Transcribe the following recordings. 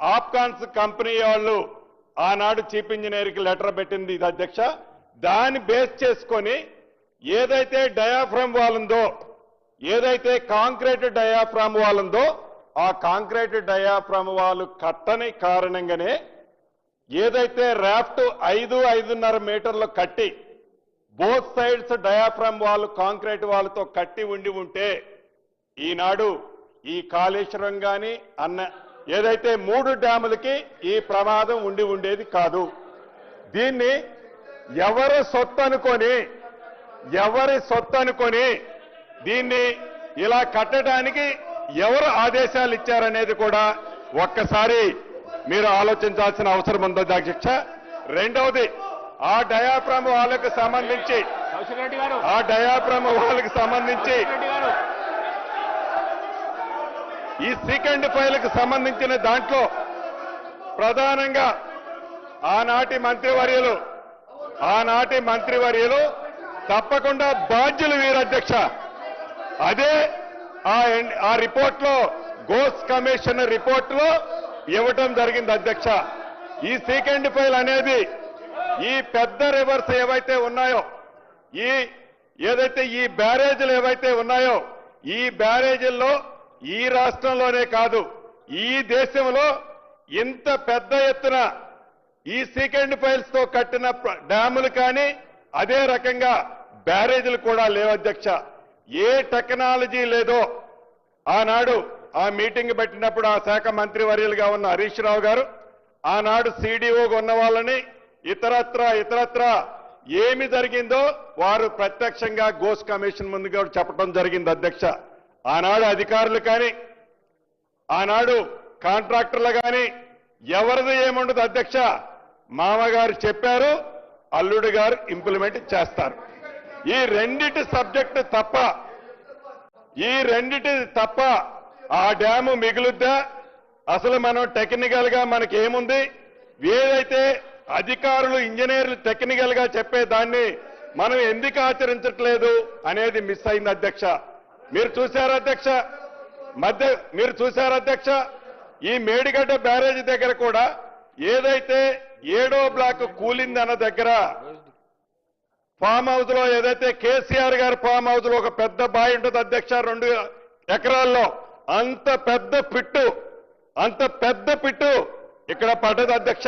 Afcons company వాళ్ళు ఆనాడు chief ఇంజనీర్కి letter పెట్టింది ఇది అధ్యక్ష. దాన్ని బేస్ చేసుకొని ఏదైతే డయాఫ్రామ్ వాల్ ఉందో ఏదైతే కాంక్రీట్ డయాఫ్రామ్ వాల్ ఉందో ఆ కాంక్రీట్ డయాఫ్రామ్ వాల్ కట్టని కారణంగానే ఏదైతే రాఫ్ట్ ఐదు ఐదున్నర మీటర్లు కట్టి both sides diaphragm wall concrete వాళ్ళతో కట్టి ఉండి ఉంటే ఈనాడు ఈ కాళేశ్వరం కానీ అన్న ఏదైతే మూడు డ్యాములకి ఈ ప్రమాదం ఉండి ఉండేది కాదు. దీన్ని ఎవరి సొత్తు అనుకొని ఎవరి సొత్తు అనుకొని దీన్ని ఇలా కట్టడానికి ఎవరు ఆదేశాలు ఇచ్చారనేది కూడా ఒక్కసారి మీరు ఆలోచించాల్సిన అవసరం ఉంది అధ్యక్ష రెండవది ఆ డయాఫ్రామ్ వాళ్ళకు సంబంధించి ఆ డయాఫ్రామ్ వాళ్ళకి సంబంధించి ఈ సెకండ్ ఫైల్కు సంబంధించిన దాంట్లో ప్రధానంగా ఆనాటి మంత్రివర్యులు ఆనాటి మంత్రివర్యులు తప్పకుండా బాధ్యులు వీరధ్యక్ష. అదే ఆ ఆ రిపోర్ట్లో గోస్ కమిషన్ రిపోర్ట్లో ఇవ్వటం జరిగింది అధ్యక్ష. ఈ సెకండ్ ఫైల్ అనేది ఈ పెద్ద రివర్స్ ఏవైతే ఉన్నాయో ఈ ఏదైతే ఈ బ్యారేజీలు ఏవైతే ఉన్నాయో ఈ బ్యారేజీల్లో ఈ రాష్ట్రంలోనే కాదు ఈ దేశంలో ఇంత పెద్ద ఎత్తున ఈ సెకండ్ ఫైల్స్తో కట్టిన డ్యాములు కానీ అదే రకంగా బ్యారేజీలు కూడా లేవు అధ్యక్ష. ఏ టెక్నాలజీ లేదో ఆనాడు ఆ మీటింగ్ పెట్టినప్పుడు ఆ శాఖ మంత్రి వర్యులుగా ఉన్న హరీష్ రావు గారు ఆనాడు సీడీఓగా ఉన్న వాళ్ళని ఇతరత్ర ఇతరత్ర ఏమి జరిగిందో వారు ప్రత్యక్షంగా గోస్ కమిషన్ ముందు చెప్పడం జరిగింది అధ్యక్ష. ఆనాడు అధికారులు కానీ ఆనాడు కాంట్రాక్టర్లు కానీ ఎవరిది ఏముండదు అధ్యక్ష మామగారు చెప్పారు అల్లుడు గారు ఇంప్లిమెంట్ చేస్తారు. ఈ రెండిటి సబ్జెక్టు తప్ప ఈ రెండిటి తప్ప ఆ డ్యాము మిగులుద్దా? అసలు మనం టెక్నికల్గా మనకి ఏముంది? ఏదైతే అధికారులు ఇంజనీర్లు టెక్నికల్గా చెప్పే దాన్ని మనం ఎందుకు ఆచరించట్లేదు అనేది మిస్ అయింది అధ్యక్ష. మీరు చూశారు అధ్యక్ష? మధ్య మీరు చూశారు అధ్యక్ష? ఈ మేడిగడ్డ బ్యారేజ్ దగ్గర కూడా ఏదైతే ఏడో బ్లాక్ కూలిందన్న దగ్గర ఫామ్ హౌస్లో ఏదైతే కేసీఆర్ గారి ఫామ్ హౌస్లో ఒక పెద్ద బావి ఉంటుంది అధ్యక్ష రెండు ఎకరాల్లో. అంత పెద్ద పిట్టు అంత పెద్ద పిట్టు ఇక్కడ పడ్డది అధ్యక్ష.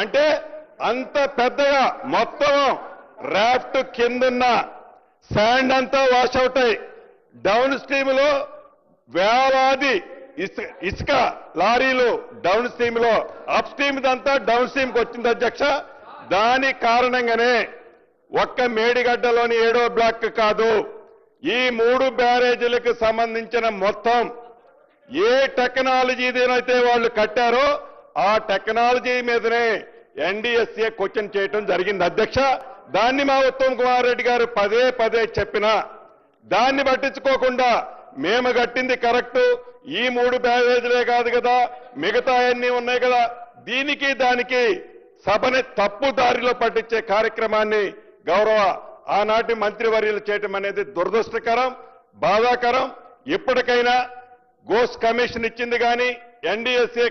అంటే అంత పెద్దగా మొత్తం రాఫ్ట్ కిందున్న శాండ్ అంతా వాష్ అవుతాయి డౌన్ స్ట్రీమ్లో వేలాది ఇసుక ఇసుక లారీలు డౌన్ స్ట్రీమ్లో అప్ స్ట్రీమ్ దంతా డౌన్ స్ట్రీమ్కి వచ్చింది అధ్యక్ష. దాని కారణంగానే ఒక్క మేడిగడ్డలోని ఏడో బ్లాక్ కాదు ఈ మూడు బ్యారేజీలకు సంబంధించిన మొత్తం ఏ టెక్నాలజీనైతే వాళ్ళు కట్టారో ఆ టెక్నాలజీ మీదనే ఎన్డీఎస్ఏ క్వశ్చన్ చేయటం జరిగింది అధ్యక్ష. దాన్ని మా ఉత్తమ్ కుమార్ రెడ్డి గారు పదే పదే చెప్పినా దాన్ని పట్టించుకోకుండా మేము కట్టింది కరెక్ట్. ఈ మూడు బ్యారేజీలే కాదు కదా మిగతా అన్నీ ఉన్నాయి కదా. దీనికి దానికి సభని తప్పు దారిలో పట్టించే కార్యక్రమాన్ని గౌరవ ఆనాటి మంత్రివర్యులు చేయటం అనేది దురదృష్టకరం బాధాకరం. ఇప్పటికైనా గోస్ కమిషన్ ఇచ్చింది కానీ ఎన్డీఎస్ఏ